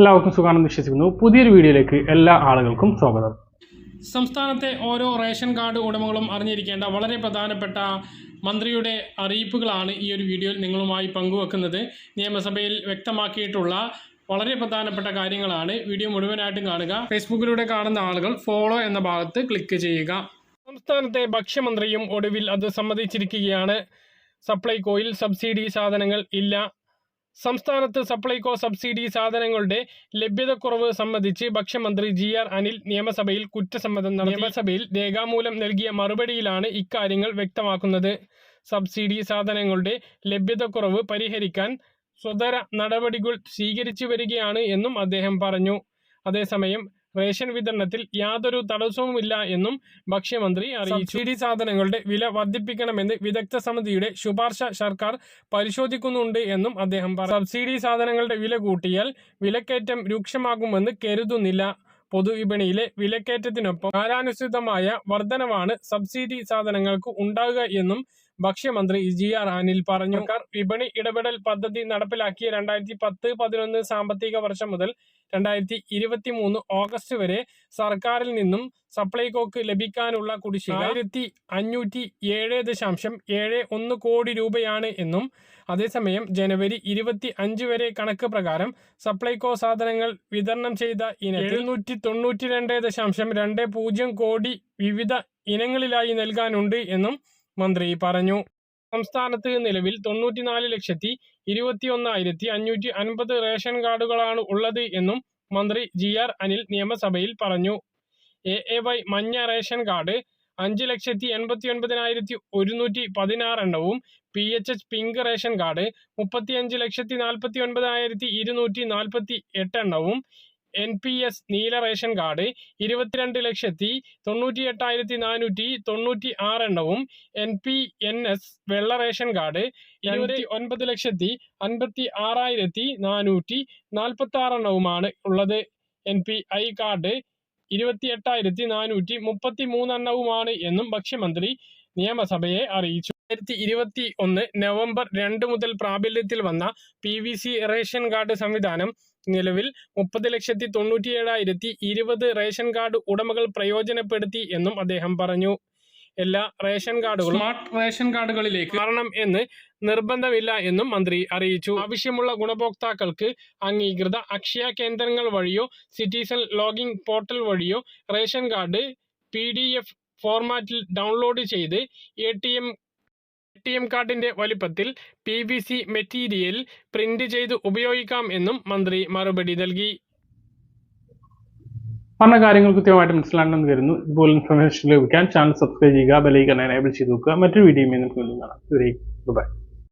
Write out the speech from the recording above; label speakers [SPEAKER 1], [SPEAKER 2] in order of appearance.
[SPEAKER 1] എല്ലാവർക്കും സുഖാണെന്ന് വിശ്വസിക്കുന്നു. പുതിയൊരു വീഡിയോയിലേക്ക് എല്ലാ ആളുകൾക്കും സ്വാഗതം.
[SPEAKER 2] സംസ്ഥാനത്തെ ഓരോ റേഷൻ കാർഡ് ഉടമകളും അറിഞ്ഞിരിക്കേണ്ട വളരെ പ്രധാനപ്പെട്ട മന്ത്രിയുടെ അറിയിപ്പുകളാണ് ഈ ഒരു വീഡിയോയിൽ നിങ്ങളുമായി പങ്കുവെക്കുന്നത്. നിയമസഭയിൽ വ്യക്തമാക്കിയിട്ടുള്ള വളരെ പ്രധാനപ്പെട്ട കാര്യങ്ങളാണ്. വീഡിയോ മുഴുവനായിട്ടും കാണുക. ഫേസ്ബുക്കിലൂടെ കാണുന്ന ആളുകൾ ഫോളോ എന്ന ഭാഗത്ത് ക്ലിക്ക് ചെയ്യുക. സംസ്ഥാനത്തെ ഭക്ഷ്യമന്ത്രിയും ഒടുവിൽ അത് സമ്മതിച്ചിരിക്കുകയാണ്. സപ്ലൈകോയിൽ സബ്സിഡി സാധനങ്ങൾ ഇല്ല. സംസ്ഥാനത്ത് സപ്ലൈകോ സബ്സിഡി സാധനങ്ങളുടെ ലഭ്യതക്കുറവ് സംബന്ധിച്ച് ഭക്ഷ്യമന്ത്രി ജി ആർ അനിൽ നിയമസഭയിൽ കുറ്റസമ്മതം നിയമസഭയിൽ രേഖാമൂലം നൽകിയ മറുപടിയിലാണ് ഇക്കാര്യങ്ങൾ വ്യക്തമാക്കുന്നത്. സബ്സിഡി സാധനങ്ങളുടെ ലഭ്യതക്കുറവ് പരിഹരിക്കാൻ സ്വതര നടപടികൾ സ്വീകരിച്ചു വരികയാണ് എന്നും അദ്ദേഹം പറഞ്ഞു. അതേസമയം റേഷൻ വിതരണത്തിൽ യാതൊരു തടസ്സവുമില്ല എന്നും ഭക്ഷ്യമന്ത്രി അറിയിച്ചു. സബ്സിഡി സാധനങ്ങളുടെ വില വർദ്ധിപ്പിക്കണമെന്ന് വിദഗ്ധ സമിതിയുടെ ശുപാർശ സർക്കാർ പരിശോധിക്കുന്നുണ്ട് എന്നും അദ്ദേഹം പറഞ്ഞു. സബ്സിഡി സാധനങ്ങളുടെ വില കൂട്ടിയാൽ വിലക്കയറ്റം രൂക്ഷമാകുമെന്ന് കരുതുന്നില്ല. പൊതുവിപണിയിലെ വിലക്കയറ്റത്തിനൊപ്പം കാലാനുസൃതമായ വർധനവാണ് സബ്സിഡി സാധനങ്ങൾക്ക് ഉണ്ടാകുക എന്നും ഭക്ഷ്യമന്ത്രി ജി ആർ അനിൽ പറഞ്ഞു. സർക്കാർ വിപണി ഇടപെടൽ പദ്ധതി നടപ്പിലാക്കിയ രണ്ടായിരത്തി പത്ത് പതിനൊന്ന് സാമ്പത്തിക വർഷം മുതൽ രണ്ടായിരത്തി ഇരുപത്തി മൂന്ന് ഓഗസ്റ്റ് വരെ സർക്കാരിൽ നിന്നും സപ്ലൈകോക്ക് ലഭിക്കാനുള്ള കുടിശ്ശിക ആയിരത്തി അഞ്ഞൂറ്റി ഏഴ് ദശാംശം ഏഴ് ഒന്ന് കോടി രൂപയാണ് എന്നും അതേസമയം ജനുവരി ഇരുപത്തി അഞ്ച് വരെ കണക്ക് പ്രകാരം സപ്ലൈകോ സാധനങ്ങൾ വിതരണം ചെയ്ത ഇനത്തിൽ എഴുന്നൂറ്റി തൊണ്ണൂറ്റി രണ്ട് ദശാംശം രണ്ട് പൂജ്യം കോടി വിവിധ ഇനങ്ങളിലായി നൽകാനുണ്ട് എന്നും മന്ത്രി പറഞ്ഞു. സംസ്ഥാനത്ത് നിലവിൽ തൊണ്ണൂറ്റിനാല് ലക്ഷത്തി ഇരുപത്തി ഒന്നായിരത്തി അഞ്ഞൂറ്റി അൻപത് റേഷൻ കാർഡുകളാണ് ഉള്ളത് എന്നും മന്ത്രി ജി ആർ അനിൽ നിയമസഭയിൽ പറഞ്ഞു. എ എ വൈ മഞ്ഞ റേഷൻ കാർഡ് അഞ്ച് ലക്ഷത്തി എൺപത്തി ഒൻപതിനായിരത്തി ഒരുന്നൂറ്റി പതിനാറ് എണ്ണവും P H H pink ration card മുപ്പത്തി അഞ്ച് ലക്ഷത്തി നാൽപ്പത്തി ഒൻപതിനായിരത്തി ഇരുന്നൂറ്റി നാൽപ്പത്തി എട്ട് എണ്ണവും എൻ പി എസ് നീല റേഷൻ കാർഡ് ഇരുപത്തിരണ്ട് ലക്ഷത്തി തൊണ്ണൂറ്റി എട്ടായിരത്തി നാനൂറ്റി തൊണ്ണൂറ്റി ആറ് എണ്ണവും എൻ പി എൻ എസ് വെള്ള റേഷൻ കാർഡ് ഇരുപത്തി ഒൻപത് ലക്ഷത്തി അൻപത്തി ആറായിരത്തി നാനൂറ്റി നാൽപ്പത്തി ആറ് എണ്ണവുമാണ് ഉള്ളത്. എൻ പി ഐ കാർഡ് ഇരുപത്തി എട്ടായിരത്തി നാനൂറ്റി മുപ്പത്തി മൂന്നെണ്ണവുമാണ് എന്നും ഭക്ഷ്യമന്ത്രി നിയമസഭയെ അറിയിച്ചു. രണ്ടായിരത്തി ഇരുപത്തി ഒന്ന് നവംബർ രണ്ട് മുതൽ പ്രാബല്യത്തിൽ വന്ന P V C ration card സംവിധാനം നിലവിൽ മുപ്പത് ലക്ഷത്തി തൊണ്ണൂറ്റി ഏഴായിരത്തി ഇരുപത് റേഷൻ കാർഡ് ഉടമകൾ പ്രയോജനപ്പെടുത്തി എന്നും അദ്ദേഹം പറഞ്ഞു. എല്ലാ റേഷൻ കാർഡുകളും സ്മാർട്ട് റേഷൻ കാർഡുകളിലേക്ക് മാറണം എന്ന് നിർബന്ധമില്ല എന്നും മന്ത്രി അറിയിച്ചു. ആവശ്യമുള്ള ഗുണഭോക്താക്കൾക്ക് അംഗീകൃത അക്ഷയ കേന്ദ്രങ്ങൾ വഴിയോ സിറ്റിസൺ ലോഗിംഗ് പോർട്ടൽ വഴിയോ ration card P D F ഫോർമാറ്റിൽ ഡൗൺലോഡ് ചെയ്ത് A T M A T M കാർഡിന്റെ വലിപ്പത്തിൽ P V C material print ചെയ്ത് ഉപയോഗിക്കാം എന്നും മന്ത്രി മറുപടി നൽകി.
[SPEAKER 1] പറഞ്ഞ കാര്യങ്ങൾ കൃത്യമായിട്ട് മനസ്സിലാണെന്ന് കരുതുന്നു ഇതുപോലെ ഇൻഫർമേഷൻ ലഭിക്കാൻ ചാനൽ സബ്സ്ക്രൈബ് ചെയ്യുക ബെലൈക്കൺ എനേബിൾ ചെയ്ത് നോക്കുക. മറ്റൊരു വീഡിയോ കാണാം. ബൈ